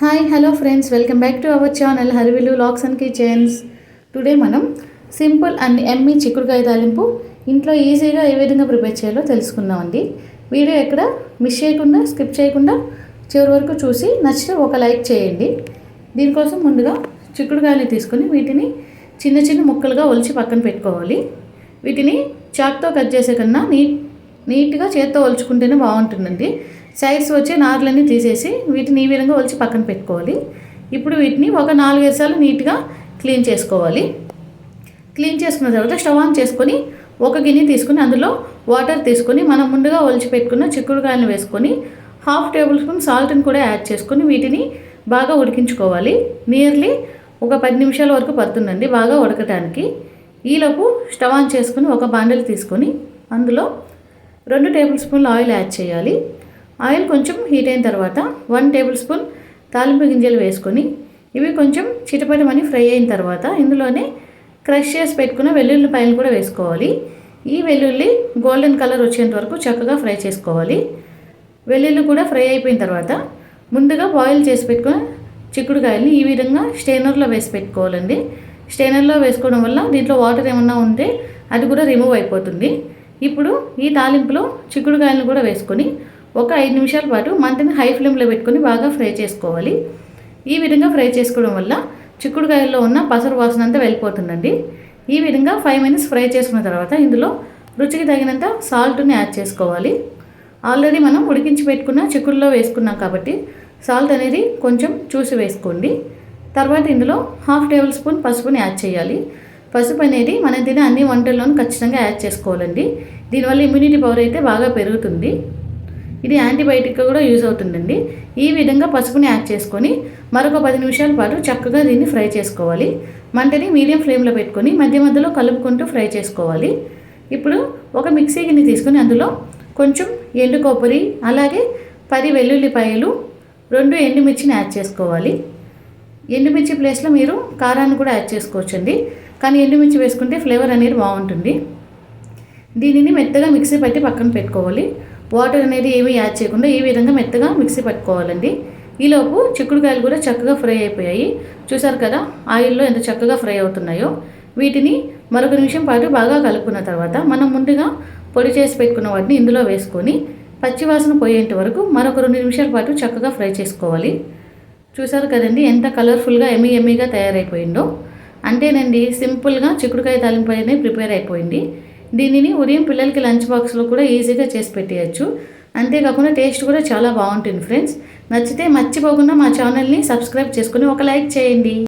Hi hello friends welcome back to our channel Harivillu locks and kitchens today మనం simple and ఎమ్మి చిక్కుడుకాయ తాలింపు ఇంట్లో ఈజీగా ఏ విధంగా ప్రిపేర్ చేయాలో తెలుసుకుందామండి వీడియో ఎక్కడ మిస్ చేయకుండా స్కిప్ చేయకుండా చివరి వరకు చూసి నచ్చితే ఒక లైక్ చేయండి. దీనికోసం ముందుగా చిక్కుడుకాయలు తీసుకొని వీటిని చిన్న చిన్న ముక్కలుగా ఒలిచి పక్కన పెట్టుకోవాలి. వీటిని చాక్తో కట్ చేసే కన్నా నీట్ నీట్గా చేత్తో ఒలుచుకుంటేనే బాగుంటుందండి. సైడ్స్ వచ్చే నార్లన్నీ తీసేసి వీటిని ఈ విధంగా ఒలిచి పక్కన పెట్టుకోవాలి. ఇప్పుడు వీటిని ఒక నాలుగైదు సార్లు నీట్గా క్లీన్ చేసుకోవాలి. క్లీన్ చేసుకున్న తర్వాత స్టవ్ ఆన్ చేసుకొని ఒక గిన్నె తీసుకుని అందులో వాటర్ తీసుకొని మనం ముందుగా ఒలిచి పెట్టుకున్న చిక్కుడుకాయలను వేసుకొని హాఫ్ టేబుల్ స్పూన్ సాల్ట్ని కూడా యాడ్ చేసుకొని వీటిని బాగా ఉడికించుకోవాలి. నియర్లీ ఒక పది నిమిషాల వరకు పడుతుందండి బాగా ఉడకటానికి. ఈలోపు స్టవ్ ఆన్ చేసుకుని ఒక బాండలు తీసుకొని అందులో రెండు టేబుల్ స్పూన్లు ఆయిల్ యాడ్ చేయాలి. ఆయిల్ కొంచెం హీట్ అయిన తర్వాత వన్ టేబుల్ స్పూన్ తాలింపు గింజలు వేసుకొని ఇవి కొంచెం చిటపటమని ఫ్రై అయిన తర్వాత ఇందులోనే క్రష్ చేసి పెట్టుకున్న వెల్లుల్లిపాయలు కూడా వేసుకోవాలి. ఈ వెల్లుల్లి గోల్డెన్ కలర్ వచ్చేంత వరకు చక్కగా ఫ్రై చేసుకోవాలి. వెల్లుల్లి కూడా ఫ్రై అయిపోయిన తర్వాత ముందుగా బాయిల్ చేసి పెట్టుకున్న చిక్కుడుకాయల్ని ఈ విధంగా స్టెయినర్లో వేసి పెట్టుకోవాలండి. స్టెయినర్లో వేసుకోవడం వల్ల దీంట్లో వాటర్ ఏమన్నా ఉంటే అది కూడా రిమూవ్ అయిపోతుంది. ఇప్పుడు ఈ తాలింపులో చిక్కుడుకాయలను కూడా వేసుకొని ఒక ఐదు నిమిషాల పాటు మంటని హై ఫ్లేమ్లో పెట్టుకొని బాగా ఫ్రై చేసుకోవాలి. ఈ విధంగా ఫ్రై చేసుకోవడం వల్ల చిక్కుడుకాయల్లో ఉన్న పసరు వాసన అంతా వెళ్ళిపోతుందండి. ఈ విధంగా ఫైవ్ మినిట్స్ ఫ్రై చేసుకున్న తర్వాత ఇందులో రుచికి తగినంత సాల్ట్ని యాడ్ చేసుకోవాలి. ఆల్రెడీ మనం ఉడికించి పెట్టుకున్న చిక్కుడులో వేసుకున్నాం కాబట్టి సాల్ట్ అనేది కొంచెం చూసి వేసుకోండి. తర్వాత ఇందులో హాఫ్ టేబుల్ స్పూన్ పసుపుని యాడ్ చేయాలి. పసుపు అనేది మనం తినే అన్ని వంటల్లోనూ ఖచ్చితంగా యాడ్ చేసుకోవాలండి. దీనివల్ల ఇమ్యూనిటీ పవర్ అయితే బాగా పెరుగుతుంది. ఇది యాంటీబయాటిక్గా కూడా యూజ్ అవుతుందండి. ఈ విధంగా పసుపుని యాడ్ చేసుకొని మరొక పది నిమిషాల పాటు చక్కగా దీన్ని ఫ్రై చేసుకోవాలి. మంటని మీడియం ఫ్లేమ్లో పెట్టుకొని మధ్య మధ్యలో కలుపుకుంటూ ఫ్రై చేసుకోవాలి. ఇప్పుడు ఒక మిక్సీ గిన్నె తీసుకొని అందులో కొంచెం ఎండు కొబ్బరి అలాగే పది వెల్లుల్లిపాయలు రెండు ఎండుమిర్చిని యాడ్ చేసుకోవాలి. ఎండుమిర్చి ప్లేస్లో మీరు కారాన్ని కూడా యాడ్ చేసుకోవచ్చండి. కానీ ఎండుమిర్చి వేసుకుంటే ఫ్లేవర్ అనేది బాగుంటుంది. దీనిని మెత్తగా మిక్సీ పట్టి పక్కన పెట్టుకోవాలి. వాటర్ అనేది ఏమీ యాడ్ చేయకుండా ఈ విధంగా మెత్తగా మిక్సీ పట్టుకోవాలండి. ఈలోపు చిక్కుడుకాయలు కూడా చక్కగా ఫ్రై అయిపోయాయి. చూసారు కదా ఆయిల్లో ఎంత చక్కగా ఫ్రై అవుతున్నాయో. వీటిని మరొక నిమిషం పాటు బాగా కలుపుకున్న తర్వాత మనం ముందుగా పొడి చేసి పెట్టుకున్న వాటిని ఇందులో వేసుకొని పచ్చివాసన పోయేంత వరకు మరొక రెండు నిమిషాల పాటు చక్కగా ఫ్రై చేసుకోవాలి. చూసారు కదండి ఎంత కలర్ఫుల్గా ఎమ్మి ఎమ్మిగా తయారైపోయిందో. అంతేనండి సింపుల్గా చిక్కుడుకాయ తాలింపు అనేది ప్రిపేర్ అయిపోయింది. దీనిని ఉదయం పిల్లలకి లంచ్ బాక్స్లో కూడా ఈజీగా చేసి పెట్టేయచ్చు. అంతేకాకుండా టేస్ట్ కూడా చాలా బాగుంటుంది ఫ్రెండ్స్. నచ్చితే మర్చిపోకుండా మా ఛానల్ని సబ్స్క్రైబ్ చేసుకుని ఒక లైక్ చేయండి.